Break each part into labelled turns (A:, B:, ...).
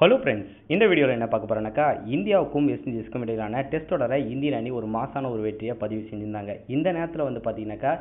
A: Hello friends இந்த வீடியோவில் என்ன பார்க்க போகிறோம்னாக்கா இந்தியாவுக்கும் வெஸ்ட் இண்டீஸ்க்கும் இடையிலான டெஸ்ட் தொடரை இந்தியன் அணி ஒரு மாசான ஒரு வெற்றியை பதிவு செஞ்சிருந்தாங்க. இந்த நேரத்தில் வந்து பார்த்தீங்கன்னாக்கா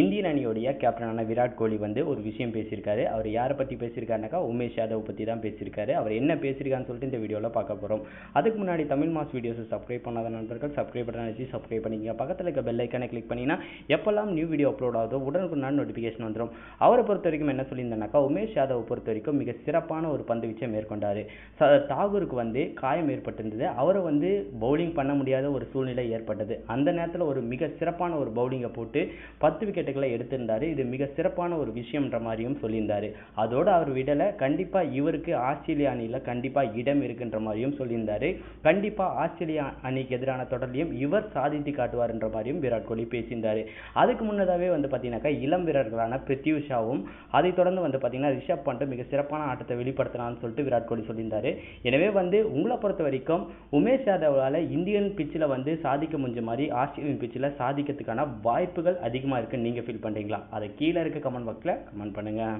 A: இந்தியன் அணியோடைய கேப்டனான விராட் கோலி வந்து ஒரு விஷயம் பேசியிருக்காரு. அவர் யாரை பற்றி பேசியிருக்காருனாக்கா உமேஷ் யாதவ் பற்றி தான் பேசியிருக்காரு. அவர் என்ன பேசியிருக்கான்னு சொல்லிட்டு இந்த வீடியோவில் பார்க்க போகிறோம் அதுக்கு முன்னாடி தமிழ் மாஸ் வீடியோஸை சப்ஸ்கிரைப் பண்ணாத நண்பர்கள் சப்ஸ்கிரைப் பண்ண வச்சு சப்ஸ்கிரைப் பண்ணிக்கங்க. பக்கத்தில் இருக்க பெல் ஐக்கானை கிளிக் பண்ணிங்கன்னா எப்போல்லாம் நியூ வீடியோ அப்லோட் ஆகுதோ உடனுக்குடன் நோட்டிஃபிகேஷன் வந்துடும் அவரை பொறுத்த வரைக்கும் என்ன சொல்லியிருந்தானாக்கா உமேஷ் யாதவ் பொறுத்த வரைக்கும் மிக சிறப்பான ஒரு பந்து வீச்சை மேற்கொண்டார். ச- தாகூருக்கு வந்து காயம் ஏற்பட்டிருந்தது. அவரை வந்து பவுலிங் பண்ண முடியாத ஒரு சூழ்நிலை ஏற்பட்டது. அந்த நேரத்தில் ஒரு மிக சிறப்பான ஒரு பவுலிங்கை போட்டு பத்து விக்கெட்டுகளை எடுத்திருந்தாரு. இது மிக சிறப்பான ஒரு விஷயம்ன்ற மாதிரியும் சொல்லியிருந்தார். அதோடு அவர் விடலை. கண்டிப்பாக இவருக்கு ஆஸ்திரேலியா அணியில் கண்டிப்பாக இடம் இருக்குன்ற மாதிரியும் சொல்லியிருந்தார். கண்டிப்பாக ஆஸ்திரேலியா அணிக்கு எதிரான தொடர்லையும் இவர் சாதித்து காட்டுவார்ன்ற மாதிரியும் விராட் கோலி பேசியிருந்தாரு. அதுக்கு முன்னதாகவே வந்து பார்த்தீங்கன்னாக்கா இளம் வீரர்களான பிரித்யூஷாவும் அதைத் தொடர்ந்து வந்து பார்த்தீங்கன்னா ரிஷப் பண்ட்டு மிக சிறப்பான ஆட்டத்தை வெளிப்படுத்தலாம்னு சொல்லிட்டு விராட் கோலி சொல்லியிருந்தார். எனவே வந்து உங்களை பொறுத்த வரைக்கும் உமேஷ் யாதவால் இந்தியன் பிச்சில் வந்து சாதிக்க முடிஞ்ச மாதிரி ஆஸ்திரேலியன் பிச்சில் சாதிக்கிறதுக்கான வாய்ப்புகள் அதிகமாக இருக்குன்னு நீங்கள் ஃபீல் பண்ணுறீங்களா அதை கீழே இருக்க கமெண்ட் பாக்ஸில் கமெண்ட் பண்ணுங்கள்